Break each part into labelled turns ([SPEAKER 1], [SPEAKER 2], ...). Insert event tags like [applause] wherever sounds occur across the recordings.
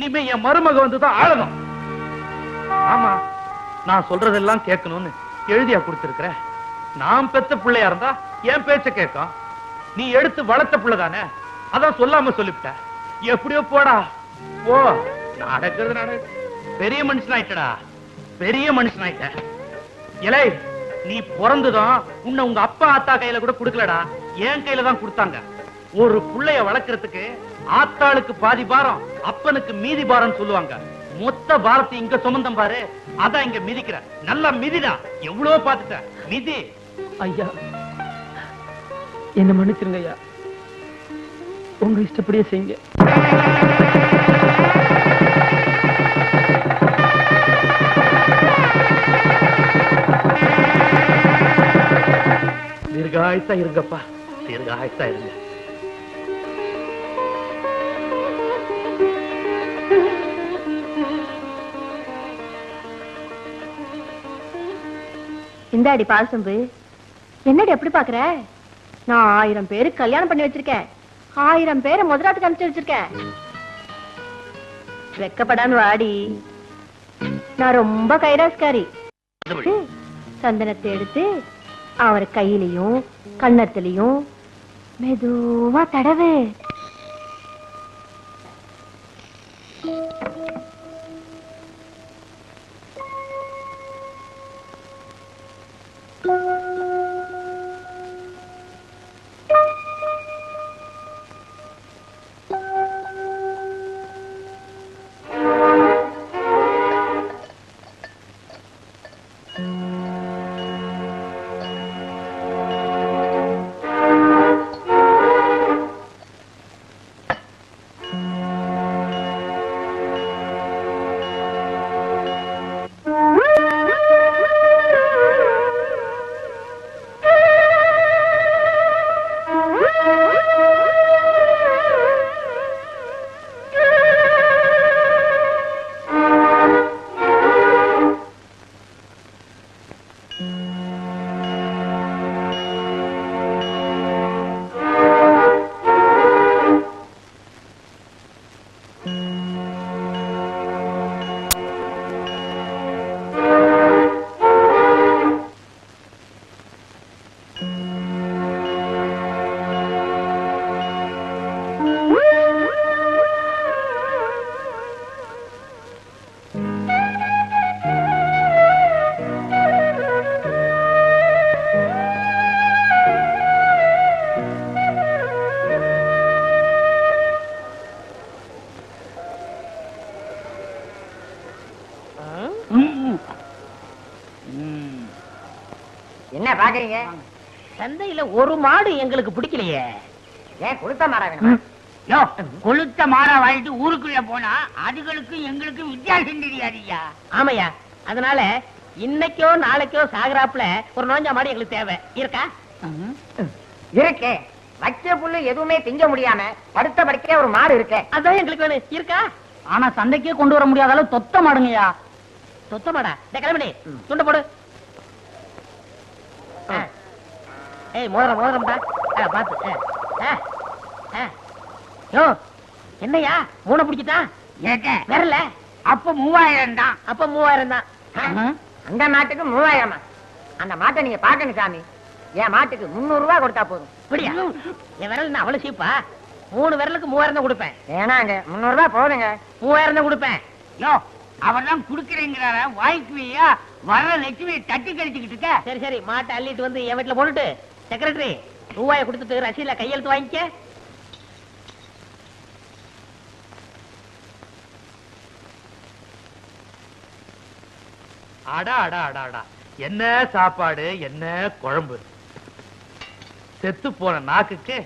[SPEAKER 1] இனிமே என் மருமக வந்துதான் ஆளணும். ஆமா நான் சொல்றதெல்லாம் கேட்கணும்னு எழுதியா கொடுத்திருக்கிற. நான் பெத்த பிள்ளையா இருந்தா என் பேச்ச கேட்கும். நீ எடுத்து வளர்த்த பிள்ளைதானே? அதான் சொல்லாம சொல்லிவிட்ட. எப்படியோ போடா. ஓ நடக்கிறது நடக்கு. பெரிய மனுஷன் ஆயிட்டடா பெரிய மனுஷன் ஆயிட்ட இலை நீ பிறந்துதான் உன்னை உங்க அப்பா ஆத்தா கையில கூட கொடுக்கலடா. என் கையில தான் கொடுத்தாங்க. ஒரு பிள்ளைய வளர்க்கறதுக்கு ஆத்தாளுக்கு பாதி பாரம் அப்பனுக்கு மீதி பாரம் சொல்லுவாங்க. மொத்த பாரத்தை இங்க சுமந்தம் பாரு அதான் இங்க மிதிக்கிற. நல்லா மிதிடா எவ்வளவு பாத்துட்ட மிதி.
[SPEAKER 2] ஐயா என்ன மன்னிச்சிருங்க ஐயா. உங்க இஷ்டப்படியே செய்யுங்க.
[SPEAKER 1] தீர்காயத்தா இருங்கப்பா. தீர்காயத்தா இருங்க.
[SPEAKER 3] இந்தாடி பால் சொம்பு. என்னடி எப்படி பாக்குற? நான் ஆயிரம் பேருக்கு கல்யாணம் பண்ணி வச்சிருக்கேன். ஆயிரம் பேரை முதலாட்டுக்கு அனுப்பிச்சு வச்சிருக்கேன் வெக்கப்படான்னு வாடி. நான் ரொம்ப கைராஸ்காரி சந்தனத்தை எடுத்து அவர் கையிலையும் கண்ணத்திலையும் மெதுவா தடவு.
[SPEAKER 4] என்ன பாக்குறீங்க?
[SPEAKER 2] சந்தையில ஒரு மாடு எங்களுக்கு பிடிக்கலையே.
[SPEAKER 4] ஏன் கொடுத்த மாடா வேணுமா?
[SPEAKER 5] யோ கொளுத்த மாறா வாங்கிட்டு ஊருக்குள்ள போனா அதுகளுக்கு எங்களுக்கு வித்தியாசம் தெரியாதுயா
[SPEAKER 2] ஆமையா? அதனால இன்னைக்கோ நாளைக்கோ சாகுறாப்புல ஒரு நோஞ்சா மாடு எங்களுக்கு தேவை. இருக்கா?
[SPEAKER 4] இருக்கே. வச்ச புல்லு எதுவுமே திங்க முடியாம படுத்த படுக்கே ஒரு மாடு இருக்கே.
[SPEAKER 2] அதான் எங்களுக்கு வேணும். இருக்கா?
[SPEAKER 5] ஆனா சந்தைக்கே கொண்டு வர முடியாத அளவு தொத்த மாடுங்கய்யா.
[SPEAKER 2] சொத்த மாடா? கிளம்பி துண்ட போடு. ஏய் மோதிரம் மோதிரம்டா ஆ, பாத்து ஆ. யோ என்னய்யா மூணை பிடிச்சிட்டா?
[SPEAKER 5] ஏக்க.
[SPEAKER 2] வரல.
[SPEAKER 5] அப்ப மூவாயிரம் தான்.
[SPEAKER 2] அப்ப மூவாயிரம் தான்.
[SPEAKER 4] அந்த மாட்டுக்கு மூவாயிரமா? அந்த மாட்டை நீங்க பாக்கணும் சாமி. என் மாட்டுக்கு முன்னூறு ரூபாய் கொடுத்தா போதும்.
[SPEAKER 2] அப்படியா என் விரல் என்ன அவ்வளவு சீப்பா? மூணு விரலுக்கு மூவாயிரம் தான் கொடுப்பேன்.
[SPEAKER 4] வேணாங்க. முன்னூறு ரூபாய் போதுங்க.
[SPEAKER 2] மூவாயிரம் தான் கொடுப்பேன்.
[SPEAKER 5] யோ அவர் தான் குடுக்கறேங்கிறார? வாய்க்குவியா? வர்ற லட்சுமி தட்டி கழிச்சுக்கிட்டு இருக்க?
[SPEAKER 2] சரி சரி மாட்டை அள்ளிட்டு வந்து என் வீட்டுல போட்டுட்டு செக்ரட்டரி ரூபாயை கொடுத்துட்டு ரசீல கையெழுத்து வாங்கிக்க.
[SPEAKER 1] அடா அடா அடா அடா. என்ன சாப்பாடு என்ன குழம்பு? செத்து போன நாக்குக்கு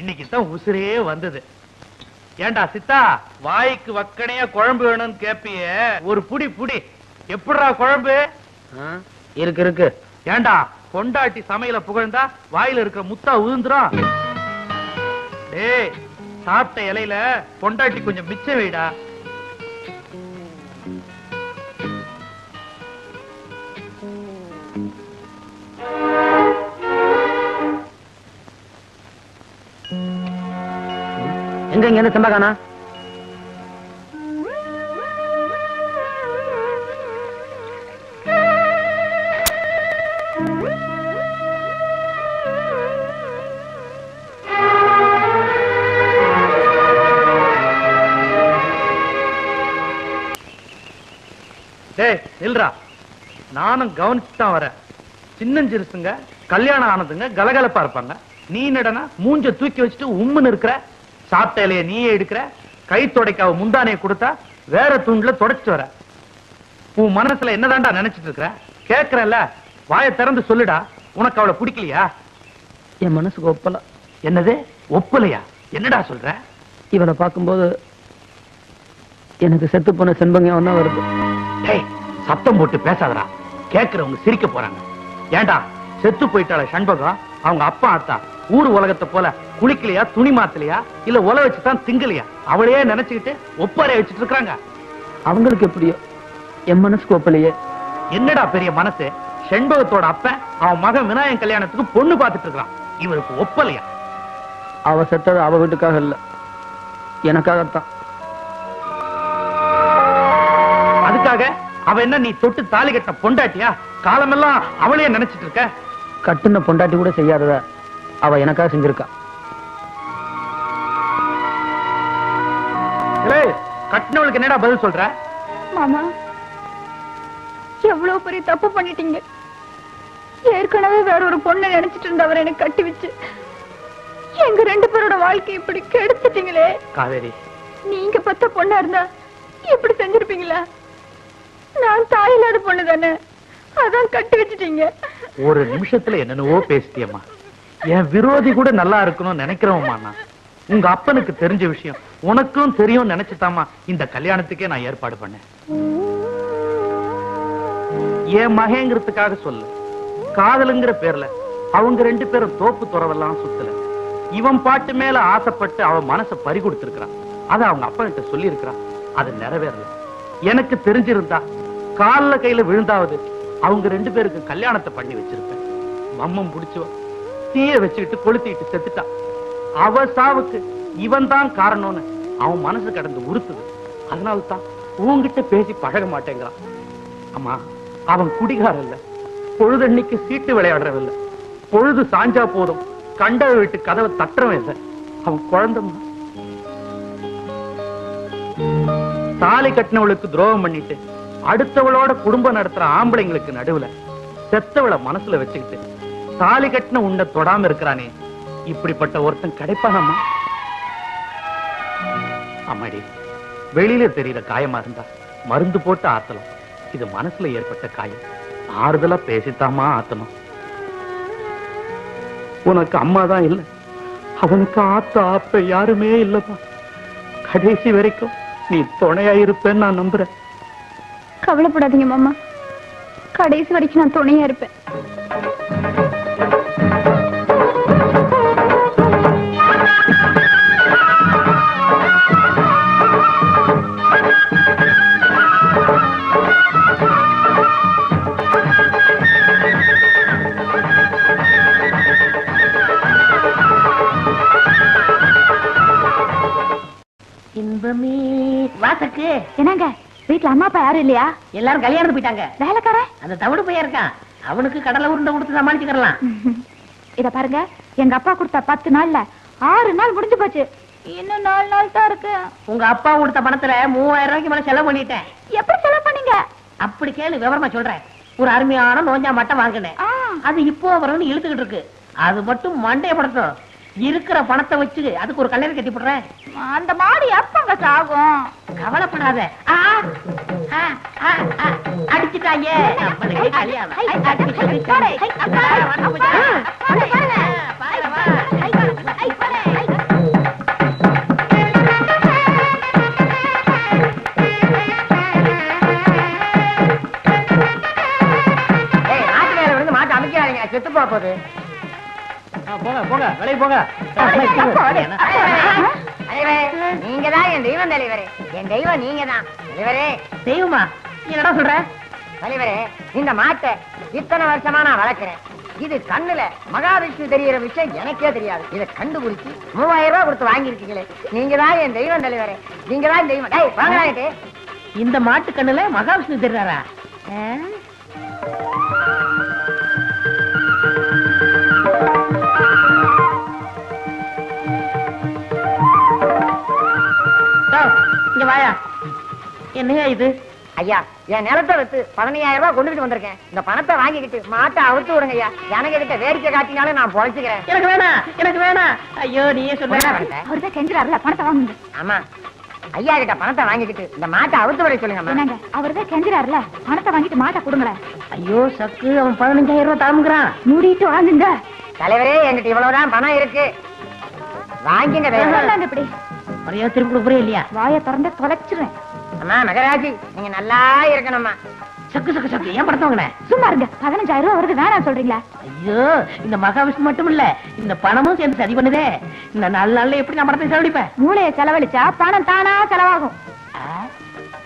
[SPEAKER 1] இன்னைக்கு தான் உசுரே வந்தது. ஏண்டா சித்தா? வாய்க்கு வக்கனையா குழம்பு வேணும்னு கேப்பியே. ஒரு புடி புடி. எப்படிடா குழம்பு?
[SPEAKER 2] இருக்கு இருக்கு.
[SPEAKER 1] ஏண்டா பொண்டாட்டி சமையல புகழ்ந்தா வாயில இருக்கிற முத்தா உதிர்ந்துரும்? டேய் சாப்பிட்ட இலையில பொண்டாட்டி கொஞ்சம் மிச்சம் வைடா.
[SPEAKER 2] எங்க இங்க இருந்து செம்பகானா
[SPEAKER 1] டேய் நில்றா. நானும் கவனிச்சு தான் வரேன். சின்னஞ்சிருசுங்க கல்யாணம் ஆனதுங்க கலகலப்பா இருப்பாங்க. நீ நடனா மூஞ்ச தூக்கி வச்சுட்டு உம்முன்னு இருக்கிற சாப்பிட்ட இலைய நீயே எடுக்கிற? கை துடைக்காவ முந்தானைய கொடுத்தா வேற தூண்ல தொடச்சிட்டு வர. உன் மனசுல என்னதான்டா நினைச்சிட்டு இருக்கிற கேக்குறல வாயை திறந்து சொல்லுடா. உனக்கு அவளை பிடிக்கலையா?
[SPEAKER 6] என் மனசுக்கு ஒப்பல.
[SPEAKER 1] என்னது? ஒப்புலையா? என்னடா சொல்ற?
[SPEAKER 6] இவனை பார்க்கும்போது எனக்கு செத்து போன செண்பங்கம் தான் வருது.
[SPEAKER 1] சத்தம் போட்டு பேசாதடா. கேக்குறவங்க சிரிக்க போறாங்க. ஏன்டா செத்து போயிட்டாள சண்பகம் அவங்க அப்பா அத்தா ஊர் உலகத்தை போல குளிக்கலையா துணி மாத்தலையா இல்ல உல வச்சுதான் திங்கலையா? அவளையே நினைச்சுக்கிட்டு ஒப்பாரைய வச்சுட்டு இருக்காங்க.
[SPEAKER 6] அவங்களுக்கு எப்படியோ? என் மனசுக்கு ஒப்பலையே.
[SPEAKER 1] என்னடா பெரிய மனசு? செண்பகத்தோட அப்பன் அவன் மகன் விநாயகன் கல்யாணத்துக்கு பொண்ணு பார்த்துட்டு இருக்கான் இவருக்கு ஒப்பலையா?
[SPEAKER 6] அவ செத்தது அவ வீட்டுக்காக இல்ல. எனக்காகத்தான்.
[SPEAKER 1] அதுக்காக அவ என்ன நீ தொட்டு தாலி கட்டின பொண்டாட்டியா? காலமெல்லாம் அவளையே நினைச்சிட்டு இருக்க.
[SPEAKER 6] கட்டுன பொண்டாட்டி கூட செய்யாதத அவ எனக்காக செஞ்சிருக்கா.
[SPEAKER 1] கட்டினவளுக்கு என்னடா பதில் சொல்ற?
[SPEAKER 3] மாமா எவ்வளவு பெரிய தப்பு பண்ணிட்டீங்க. ஏற்கனவே வேற ஒரு பொண்ணை நினைச்சிட்டு இருந்தவர் எனக்கு கட்டி வச்சு எங்க ரெண்டு பேரோட வாழ்க்கை இப்படி கெடுத்துட்டீங்களே.
[SPEAKER 1] காவேரி.
[SPEAKER 3] நீங்க பத்த பொண்ணா இருந்தா இப்படி செஞ்சிருப்பீங்களா? நான் தாய் இல்லாத பொண்ணு தானே. அதான் கட்டி வச்சிட்டீங்க.
[SPEAKER 1] ஒரு நிமிஷத்துல என்னென்னவோ பேசிட்டியம்மா. என் விரோதி கூட நல்லா இருக்கணும்னு நினைக்கிறவம்மா நான். உங்க அப்பனுக்கு தெரிஞ்ச விஷயம். உனக்கும் தெரியும் நினைச்சுதாமா இந்த கல்யாணத்துக்கே நான் ஏற்பாடு பண்ணேன். என் மகேங்கிறதுக்காக சொல்லு. காதலுங்கிற பேர்ல அவங்க ரெண்டு பேரும் தோப்பு துறவெல்லாம் சுத்தல. இவன் பாட்டு மேல ஆசைப்பட்டு அவன் மனசை பறி கொடுத்திருக்கிறான். அதை அவங்க அப்பா கிட்ட சொல்லி இருக்கிறான் அது நிறைவேறல. எனக்கு தெரிஞ்சிருந்தா கால்ல கையில விழுந்தாவது அவங்க ரெண்டு பேருக்கு கல்யாணத்தை பண்ணி வச்சிருப்பேன். மம்மம் புடிச்சுவ தீய வச்சுக்கிட்டு கொளுத்திட்டு செத்துட்டான் அவ சாவுக்கு இவன் தான் காரணம்னு அவன் மனசு கடந்து உறுத்துது. அதனால தான் உன்கிட்ட பேசி பழக மாட்டேங்கிறான். அம்மா அவன் குடிகார இல்ல பொழுதன்னைக்கு சீட்டு விளையாடுறவன் இல்ல பொழுது சாஞ்சா போதும். கண்ட வீட்டு கதவை தட்டுறவன் இல்ல. அவன் குழந்தம்மா தாலி கட்டினவளுக்கு துரோகம் பண்ணிட்டு அடுத்தவளோட குடும்பம் நடத்துற ஆம்பளைங்களுக்கு நடுவுல செத்தவளை மனசுல வச்சுக்கிட்டு தாலி கட்டின உன்னை தொடாம இருக்கிறானே. இப்படிப்பட்ட ஒருத்தன் கிடைப்பானாமா? அம்மாடி வெளியில தெரியற காயமா இருந்தா மருந்து போட்டு ஆத்தலாம் இது மனசுல ஏற்பட்ட காயம். ஆறுதலா பேசித்தாமா ஆத்தணும். உனக்கு அம்மா தான் இல்ல. அவனுக்கு ஆத்த ஆப்ப யாருமே இல்லப்பா. கடைசி வரைக்கும் நீ துணையா இருப்பேன்னு நான் நம்புறேன்.
[SPEAKER 3] கவலைப்படாதீங்க மாமா. கடைசி வரைக்கும் நான் துணையா இருப்பேன்.
[SPEAKER 2] இன்பமே வாசக்கு.
[SPEAKER 3] என்னங்க? வீட்ல அம்மா அப்பா யாரும் இல்லையா?
[SPEAKER 2] எல்லாரும் கல்யாணத்துக்கு போயிட்டாங்க.
[SPEAKER 3] வேலைக்காரன்?
[SPEAKER 2] அந்த தவிடு பையன் இருக்கான். அவனுக்கு கடலை உருண்டை கொடுத்து சமாளிச்சுக்கலாம் [laughs]
[SPEAKER 3] இத பாருங்க எங்க அப்பா கொடுத்த பத்து நாள்ல ஆறு நாள் முடிஞ்சு போச்சு. இன்னும் நாலு நாள் தான் இருக்கு.
[SPEAKER 2] உங்க அப்பா கொடுத்த பணத்துல மூவாயிரம் ரூபாய்க்கு மேல செலவு பண்ணிட்டேன்.
[SPEAKER 3] எப்படி செலவு பண்ணீங்க?
[SPEAKER 2] அப்படி கேளு விவரமா சொல்றேன். ஒரு அருமையான நோஞ்சா மட்டம் வாங்கினேன். அது இப்போ வரும்னு இழுத்துக்கிட்டு இருக்கு. அது மட்டும் மண்டையப்படுத்தும் இருக்கிற பணத்தை வச்சு அதுக்கு ஒரு கல்யாணம் கட்டி போடுறேன்
[SPEAKER 3] அந்த மாடு எப்பங்க சாகும்
[SPEAKER 2] கவலைப்படாத அடிச்சுட்டாங்க
[SPEAKER 4] செத்து போக போகுது
[SPEAKER 1] போங்க போங்க வெளியே போங்க
[SPEAKER 4] தலைவரே நீங்க தான் என் தெய்வம் தலைவரே என் தெய்வம் நீங்க தான் தலைவரே
[SPEAKER 2] தெய்வமா என்னடா சொல்ற
[SPEAKER 4] தலைவரே இந்த மாட்டை இத்தனை வருஷமா நான் வளர்க்கிறேன் இது கண்ணுல மகாவிஷ்ணு தெரியற விஷயம் எனக்கே தெரியாது இதை கண்டுபிடிச்சு மூவாயிரம் ரூபாய் கொடுத்து வாங்கியிருக்கீங்களே நீங்க தான் என் தெய்வம் தலைவரே நீங்க தான் தெய்வம் வாங்கலாயிட்டு
[SPEAKER 2] இந்த மாட்டு கண்ணுல மகாவிஷ்ணு தெரியாரா வாயா. என்னையா இது?
[SPEAKER 4] ஐயா என் நிலத்தை வித்து பதினையாயிரம் ரூபாய் கொண்டுகிட்டு வந்திருக்கேன். இந்த பணத்தை வாங்கிக்கிட்டு மாட்டை அவுத்து விடுங்க ஐயா எனக்கு கிட்ட வேடிக்கை காட்டினாலும் நான் பொழைச்சுக்கிறேன்.
[SPEAKER 2] எனக்கு வேணாம் எனக்கு வேணாம் ஐயோ நீயே சொல்ல
[SPEAKER 4] என்ன பண்ற?
[SPEAKER 6] அவர்தான் கெஞ்சுறாருல பணத்தை வாங்குங்க.
[SPEAKER 4] ஆமா. ஐயா கிட்ட பணத்தை வாங்கிக்கிட்டு இந்த மாட்டை அவுத்து விட சொல்லுங்க
[SPEAKER 6] என்னங்க அவர்தான் கெஞ்சுறாருல பணத்தை வாங்கிட்டு மாட்டை கொடுங்களேன்.
[SPEAKER 2] ஐயோ சக்கு அவன் பதினஞ்சாயிரம் ரூபாய் தாமுங்கிறான்
[SPEAKER 6] மூடிட்டு வாங்குங்க.
[SPEAKER 4] தலைவரே என்கிட்ட இவ்வளவுதான் பணம் இருக்கு. வாங்கிங்க
[SPEAKER 6] இப்படி?
[SPEAKER 2] மரியாதை திருப்பி கொடுக்குறே இல்லையா?
[SPEAKER 6] வாயை திறந்து தொலைச்சிருவேன்.
[SPEAKER 4] அம்மா மகராஜி நீங்க நல்லா இருக்கணும்மா.
[SPEAKER 2] சக்கு சக்கு சக்கு. ஏன் படத்த வாங்கின?
[SPEAKER 6] சும்மா இருங்க. பதினஞ்சாயிரம் ரூபாய் வருது. வேணாம் சொல்றீங்களா?
[SPEAKER 2] ஐயோ இந்த மகாவிஷ்ணு மட்டும் இல்ல இந்த பணமும் சேர்ந்து சரி பண்ணுதே. இந்த நாலு நாள்ல எப்படி நான் பணத்தை செலவழிப்பேன்?
[SPEAKER 6] மூளையை செலவழிச்சா பணம் தானா செலவாகும்.